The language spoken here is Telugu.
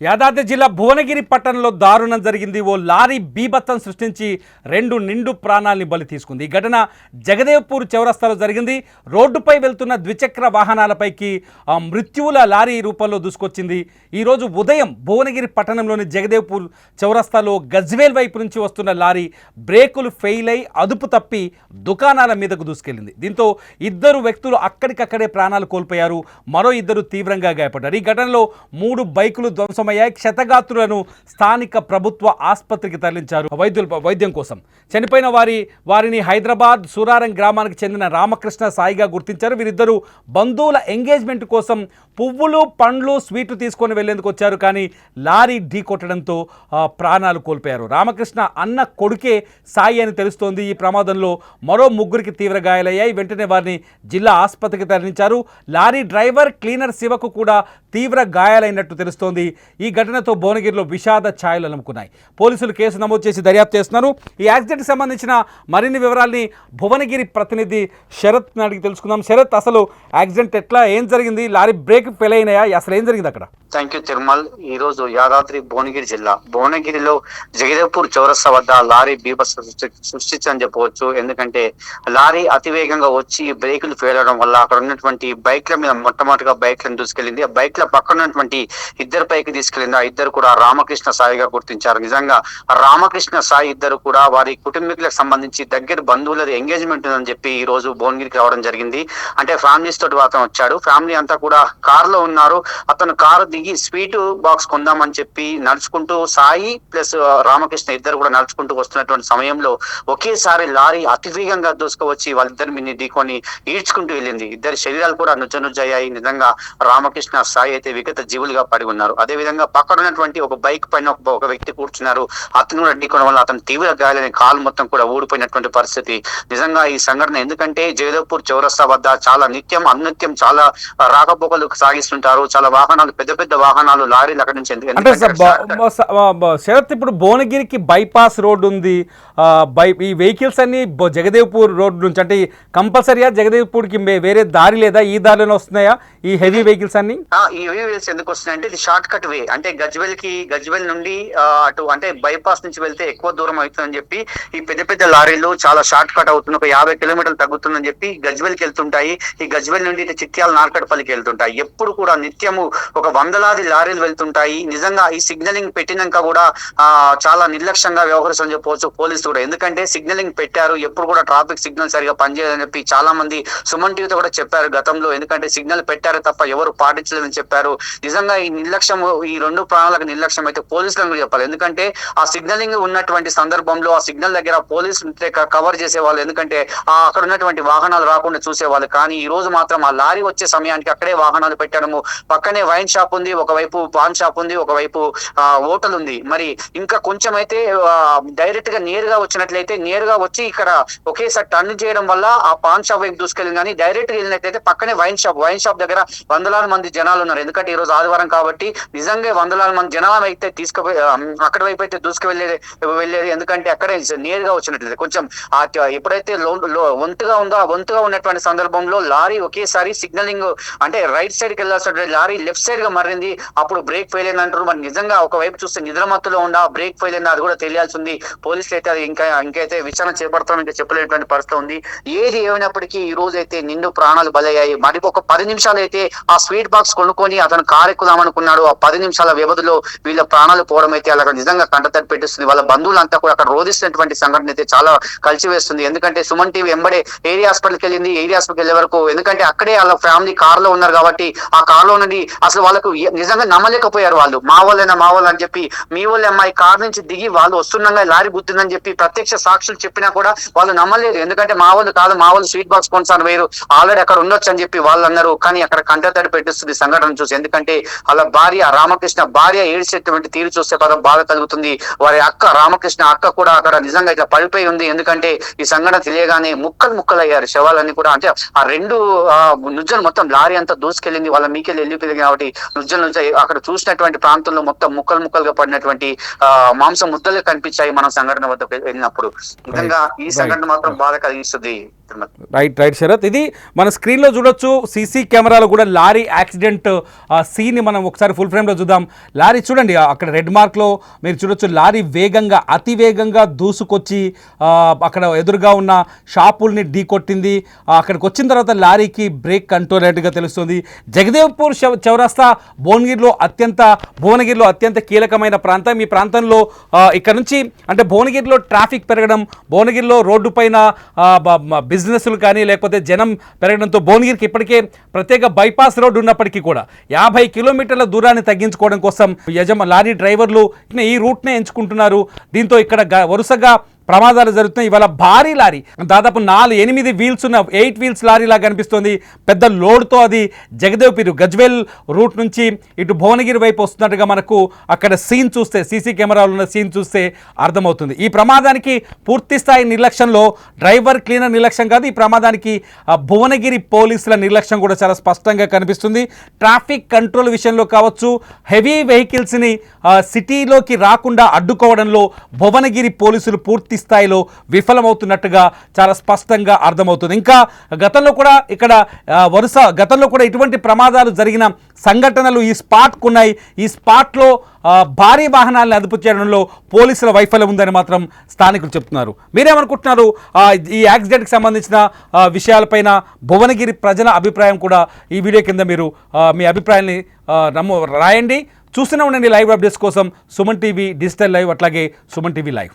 యాదాద్రి జిల్లా భువనగిరి పట్టణంలో దారుణం జరిగింది. ఓ లారీ బీభత్సం సృష్టించి రెండు నిండు ప్రాణాల్ని బలి తీసుకుంది. ఈ ఘటన జగదేవ్పూర్ చౌరస్తాలో జరిగింది. రోడ్డుపై వెళ్తున్న ద్విచక్ర వాహనాలపైకి ఆ, మృత్యువుల లారీ రూపంలో దూసుకొచ్చింది. ఈరోజు ఉదయం భువనగిరి పట్టణంలోని జగదేవ్పూర్ చౌరస్తాలో గజ్వేల్ వైపు నుంచి వస్తున్న లారీ బ్రేకులు ఫెయిల్ అయి అదుపు తప్పి దుకాణాల మీదకు దూసుకెళ్ళింది దీంతో ఇద్దరు వ్యక్తులు అక్కడికక్కడే ప్రాణాలు కోల్పోయారు. మరో ఇద్దరు తీవ్రంగా గాయపడ్డారు. ఈ ఘటనలో మూడు బైకులు ధ్వంసం ధ్వంసమయ్యాయి క్షతగాత్రులను స్థానిక ప్రభుత్వ ఆసుపత్రికి తరలించారు వైద్యుల వైద్యం కోసం. చనిపోయిన వారి వారిని హైదరాబాద్ సూరారం గ్రామానికి చెందిన రామకృష్ణ సాయిగా గుర్తించారు. వీరిద్దరూ బంధువుల ఎంగేజ్మెంట్ కోసం పువ్వులు పండ్లు స్వీట్లు తీసుకొని వెళ్ళేందుకు వచ్చారు. కానీ లారీ ఢీ కొట్టడంతో ప్రాణాలు కోల్పోయారు. రామకృష్ణ అన్న కొడుకే సాయి అని తెలుస్తోంది. ఈ ప్రమాదంలో మరో ముగ్గురికి తీవ్ర గాయాలయ్యాయి. వెంటనే వారిని జిల్లా ఆసుపత్రికి తరలించారు. లారీ డ్రైవర్ క్లీనర్ శివకు కూడా తీవ్ర గాయాలైనట్టు తెలుస్తోంది. ఈ ఘటనతో భువనగిరిలో విషాద ఛాయలు అలుముకున్నాయి. పోలీసులు కేసు నమోదు చేసి దర్యాప్తు చేస్తున్నారు. ఈ యాక్సిడెంట్కి సంబంధించిన మరిన్ని వివరాల్ని భువనగిరి ప్రతినిధి శరత్ అడిగి తెలుసుకుందాం. శరత్ అసలు యాక్సిడెంట్ ఎట్లా? ఏం జరిగింది? లారీ బ్రేక్ ఫెయిల్ అయినాయా? అసలు ఏం జరిగింది అక్కడ? థ్యాంక్ యూ తిరుమల్ ఈ రోజు యాదాద్రి భువనగిరి జిల్లా. భువనగిరిలో జగదేవ్పూర్ చౌరస్తా వద్ద లారీ బీభత్స సృష్టించని చెప్పవచ్చు. ఎందుకంటే లారీ అతివేగంగా వచ్చి బ్రేకులు ఫెయిల్ అవడం వల్ల అక్కడ ఉన్నటువంటి బైక్ల మీద మొట్టమొదటిగా బైక్లను దూసుకెళ్ళింది. ఆ బైక్ల పక్కన ఉన్నటువంటి ఇద్దరు పైకి తీసుకెళ్ళింది. ఆ ఇద్దరు కూడా రామకృష్ణ సాయిగా గుర్తించారు. నిజంగా రామకృష్ణ సాయి ఇద్దరు కూడా వారి కుటుంబీకులకు సంబంధించి దగ్గర బంధువులది ఎంగేజ్మెంట్ ఉందని చెప్పి ఈ రోజు భువనగిరికి రావడం జరిగింది. అంటే ఫ్యామిలీస్ తోటి అతను వచ్చాడు. ఫ్యామిలీ అంతా కూడా కార్లో ఉన్నారు. అతను కారు దిగి స్వీట్ బాక్స్ కొందామని చెప్పి నడుచుకుంటూ సాయి ప్లస్ రామకృష్ణ ఇద్దరు కూడా నడుచుకుంటూ వస్తున్నటువంటి సమయంలో ఒకేసారి లారీ అతివేగంగా దూసుకువచ్చి వాళ్ళిద్దరి మీద ఢీకొని ఈడ్చుకుంటూ వెళ్ళింది. ఇద్దరి శరీరాలు కూడా నుజ్జనుజ్జయ్యాయి. నిజంగా రామకృష్ణ సాయి అయితే విగత జీవులుగా పడి ఉన్నారు. అదే విధంగా పక్కన ఉన్నటువంటి ఒక బైక్ పైన ఒక ఒక వ్యక్తి కూర్చున్నారు. అతను కూడా ఢీకోవడం వల్ల అతను తీవ్ర గాయాలని కాలు మొత్తం కూడా ఊడిపోయినటువంటి పరిస్థితి. నిజంగా ఈ సంఘటన ఎందుకంటే జయదేవ్పూర్ చౌరస్తా వద్ద చాలా నిత్యం అనిత్యం చాలా రాకపోకలు సాగిస్తుంటారు. చాలా వాహనాలు పెద్ద పెద్ద వాహనాలు లారీలు అక్కడి నుంచి ఎందుకు- అంటే శరత్ ఇప్పుడు భువనగిరికి బైపాస్ రోడ్ ఉంది. ఆ, బై ఈ వెహికల్స్ అన్ని జగదేవ్పూర్ రోడ్ నుంచి అంటే కంపల్సరీగా జగదేవ్పూర్కి వేరే దారి లేదా ఈ దారిలోనే వస్తున్నాయా ఈ హెవీ వెహికల్స్ అన్ని? ఈ వేవ్స్ ఎందుకు వస్తున్నాయంటే ఇది షార్ట్ కట్ వే. అంటే గజ్వెల్కి గజ్వెల్ నుండి అటు అంటే బైపాస్ నుంచి వెళ్తే ఎక్కువ దూరం అవుతుందని చెప్పి ఈ పెద్ద పెద్ద లారీలు చాలా షార్ట్ కట్ అవుతుంది ఒక యాభై కిలోమీటర్లు తగ్గుతుందని చెప్పి గజ్వెల్కి వెళ్తుంటాయి. ఈ గజ్వెల్ నుండి ఇటు చిట్యాల నార్కట్పల్లికి వెళ్తుంటాయి. ఎప్పుడు కూడా నిత్యము ఒక వందలాది లారీలు వెళ్తుంటాయి. నిజంగా ఈ సిగ్నలింగ్ పెట్టినాక కూడా ఆ చాలా నిర్లక్ష్యంగా వ్యవహరిస్తుందని చెప్పవచ్చు పోలీసులు కూడా. ఎందుకంటే సిగ్నలింగ్ పెట్టారు. ఎప్పుడు కూడా ట్రాఫిక్ సిగ్నల్ సరిగా పనిచేయదని చెప్పి చాలా మంది సుమన్ టీవీతో కూడా చెప్పారు గతంలో. ఎందుకంటే సిగ్నల్ పెట్టారు తప్ప ఎవరు పాటించలేదని చెప్పారు. నిజంగా ఈ నిర్లక్ష్యం ఈ రెండు ప్రాణాలకు నిర్లక్ష్యం అయితే పోలీసులను కూడా చెప్పాలి. ఎందుకంటే ఆ సిగ్నలింగ్ ఉన్నటువంటి సందర్భంలో ఆ సిగ్నల్ దగ్గర పోలీసులు కవర్ చేసేవాళ్ళు. ఎందుకంటే ఆ అక్కడ ఉన్నటువంటి వాహనాలు రాకుండా చూసేవాళ్ళు. కానీ ఈ రోజు మాత్రం ఆ లారీ వచ్చే సమయానికి అక్కడే వాహనాలు పెట్టడము పక్కనే వైన్ షాప్ ఉంది. ఒకవైపు పాన్ షాప్ ఉంది ఒకవైపు హోటల్ ఉంది. మరి ఇంకా కొంచెం అయితే డైరెక్ట్గా నేరుగా వచ్చినట్లయితే నేరుగా వచ్చి ఇక్కడ ఒకేసారి టర్న్ చేయడం వల్ల ఆ పాన్ షాప్ వైపు దూసుకెళ్ళింది కానీ డైరెక్ట్గా వెళ్ళినట్లయితే పక్కనే వైన్ షాప్ వైన్ షాప్ దగ్గర వందలాది మంది జనాలు ఉన్నారు. ఎందుకంటే ఈ రోజు ఆదివారం కాబట్టి నిజంగా వందలాది మంది జనాలు అయితే తీసుకుపోయి అక్కడ వైపు అయితే దూసుకు వెళ్ళేది వెళ్ళేది ఎందుకంటే అక్కడే నేరుగా వచ్చినట్లయితే కొంచెం ఆ ఎప్పుడైతే వంతుగా ఉందో ఆ వంతుగా ఉన్నటువంటి సందర్భంలో లారీ ఒకేసారి సిగ్నలింగ్ అంటే రైట్ సైడ్కి వెళ్ళాల్సిన లారీ లెఫ్ట్ సైడ్గా మారింది అప్పుడు బ్రేక్ ఫెయిల్ అయింది అంటారు. మరి నిజంగా ఒకవైపు చూస్తే నిద్రమత్తులో ఉందా బ్రేక్ ఫెయిల్ అయిందా అది కూడా తెలియాల్సి ఉంది పోలీసులు అయితే అది ఇంకా ఇంకైతే విచారణ చేపడతాం ఇంకా చెప్పలేనటువంటి పరిస్థితి ఉంది. ఏది ఏమైనప్పటికీ ఈ రోజు అయితే నిండు ప్రాణాలు బలయ్యాయి. మరి ఒక పది నిమిషాలు అయితే ఆ స్వీట్ బాక్స్ కొనుక్కొని అతను కారు ఎక్కుదామనుకున్నాడు ఆ పది నిమిషాల వ్యవధిలో వీళ్ళ ప్రాణాలు పోవడం అయితే అలా నిజంగా కంటతడి పెట్టిస్తుంది. వాళ్ళ బంధువులంతా కూడా అక్కడ రోధిస్తున్నటువంటి సంఘటన అయితే చాలా కలిసివేస్తుంది. ఎందుకంటే సుమన్ టీవీ వెంబడే ఏరియా హాస్పిటల్కి వెళ్ళింది. ఏరియా హాస్పిటల్కి వెళ్ళే వరకు ఎందుకంటే అక్కడే వాళ్ళ ఫ్యామిలీ కార్లో ఉన్నారు కాబట్టి ఆ కార్లో నుండి అసలు వాళ్ళకు నిజంగా నమ్మలేకపోయారు వాళ్ళు. మా వాళ్ళైనా మా వాళ్ళు అని చెప్పి మీ వాళ్ళ అమ్మాయి కారు నుంచి దిగి వాళ్ళు వస్తుండగా లారీ గుద్దిందని చెప్పి ప్రత్యక్ష సాక్షులు చెప్పినా కూడా వాళ్ళు నమ్మలేరు. ఎందుకంటే మా వాళ్ళు కాదు మా వాళ్ళు స్వీట్ బాక్స్ కొనసాను వేరు. ఆల్రెడీ అక్కడ ఉండొచ్చు అని చెప్పి వాళ్ళు అన్నారు. కానీ అక్కడ కంటతడి పెట్టిస్తుంది సంఘటన చూసి. ఎందుకంటే వాళ్ళ భార్య రామకృష్ణ భార్య ఏడ్చేటువంటి తీరు చూస్తే పదం బాధ కలుగుతుంది. వారి అక్క రామకృష్ణ అక్క కూడా అక్కడ నిజంగా ఇట్లా పడిపోయి ఉంది. ఎందుకంటే ఈ సంఘటన తెలియగానే ముక్కలు ముక్కలు అయ్యారు శవాలన్నీ కూడా. అంటే ఆ రెండు నుజ్జలు మొత్తం లారీ అంతా దూసుకెళ్ళింది. వాళ్ళ మీకెళ్ళి వెళ్ళిపోయింది కాబట్టి నుజ్జలు నుంచి అక్కడ చూసినటువంటి ప్రాంతంలో మొత్తం ముక్కలు ముక్కలుగా పడినటువంటి ఆ మాంసం ముద్దలు కనిపించాయి మనం సంఘటన వద్దకు వెళ్ళినప్పుడు. నిజంగా ఈ సంఘటన మాత్రం బాధ కలిగిస్తుంది. రైట్ రైట్ శరత్ ఇది మన స్క్రీన్లో చూడొచ్చు. సీసీ కెమెరాలో కూడా లారీ యాక్సిడెంట్ సీన్ని మనం ఒకసారి ఫుల్ ఫ్రేమ్లో చూద్దాం. లారీ చూడండి అక్కడ రెడ్ మార్క్లో మీరు చూడొచ్చు లారీ వేగంగా అతి వేగంగా దూసుకొచ్చి అక్కడ ఎదురుగా ఉన్న షాపుల్ని ఢీకొట్టింది కొట్టింది. అక్కడికి వచ్చిన తర్వాత లారీకి బ్రేక్ కంట్రోల్ అయినట్టుగా తెలుస్తుంది. జగదేవ్పూర్ చౌరాస్తా చౌరస్తా భువనగిరిలో అత్యంత భువనగిరిలో అత్యంత కీలకమైన ప్రాంతం. ఈ ప్రాంతంలో ఇక్కడ నుంచి అంటే భువనగిరిలో ట్రాఫిక్ పెరగడం భువనగిరిలో రోడ్డు పైన బిజినెస్లు కానీ లేకపోతే జనం పెరగడంతో భువనగిరికి ఇప్పటికే ప్రత్యేక బైపాస్ రోడ్డు ఉన్నప్పటికీ కూడా యాభై కిలోమీటర్ల దూరాన్ని తగ్గించుకోవడం కోసం యజమ లారీ డ్రైవర్లు ఈ రూట్నే ఎంచుకుంటున్నారు. దీంతో ఇక్కడ గ- వరుసగా ప్రమాదాలు జరుగుతున్నాయి. ఇవాళ భారీ లారీ దాదాపు నాలుగు ఎనిమిది వీల్స్ ఉన్న ఎయిట్ వీల్స్ లారీ లాగా కనిపిస్తుంది. పెద్ద లోడ్తో అది జగదేవ్పీరు గజ్వేల్ రూట్ నుంచి ఇటు భువనగిరి వైపు వస్తున్నట్టుగా మనకు అక్కడ సీన్ చూస్తే సీసీ కెమెరాలు ఉన్న సీన్ చూస్తే అర్థమవుతుంది. ఈ ప్రమాదానికి పూర్తి స్థాయి నిర్లక్ష్యంలో డ్రైవర్ క్లీనర్ నిర్లక్ష్యం కాదు ఈ ప్రమాదానికి భువనగిరి పోలీసుల నిర్లక్ష్యం కూడా చాలా స్పష్టంగా కనిపిస్తుంది. ట్రాఫిక్ కంట్రోల్ విషయంలో కావచ్చు హెవీ వెహికల్స్ని సిటీలోకి రాకుండా అడ్డుకోవడంలో భువనగిరి పోలీసులు పూర్తి స్థాయిలో విఫలమవుతున్నట్టుగా చాలా స్పష్టంగా అర్థమవుతుంది. ఇంకా గతంలో కూడా ఇక్కడ వరుస గతంలో కూడా ఇటువంటి ప్రమాదాలు జరిగిన సంఘటనలు ఈ స్పాట్కు ఉన్నాయి. ఈ స్పాట్లో భారీ వాహనాలను అదుపు చేయడంలో పోలీసుల వైఫల్యం ఉందని మాత్రం స్థానికులు చెప్తున్నారు. మీరేమనుకుంటున్నారు? ఈ యాక్సిడెంట్కి సంబంధించిన విషయాలపైన భువనగిరి ప్రజల అభిప్రాయం కూడా ఈ వీడియో కింద మీరు మీ అభిప్రాయాన్ని నమ్మ రాయండి. చూస్తూనే ఉండండి లైవ్ అప్డేట్స్ కోసం సుమన్ టీవీ డిజిటల్ లైవ్ అట్లాగే సుమన్ టీవీ లైవ్.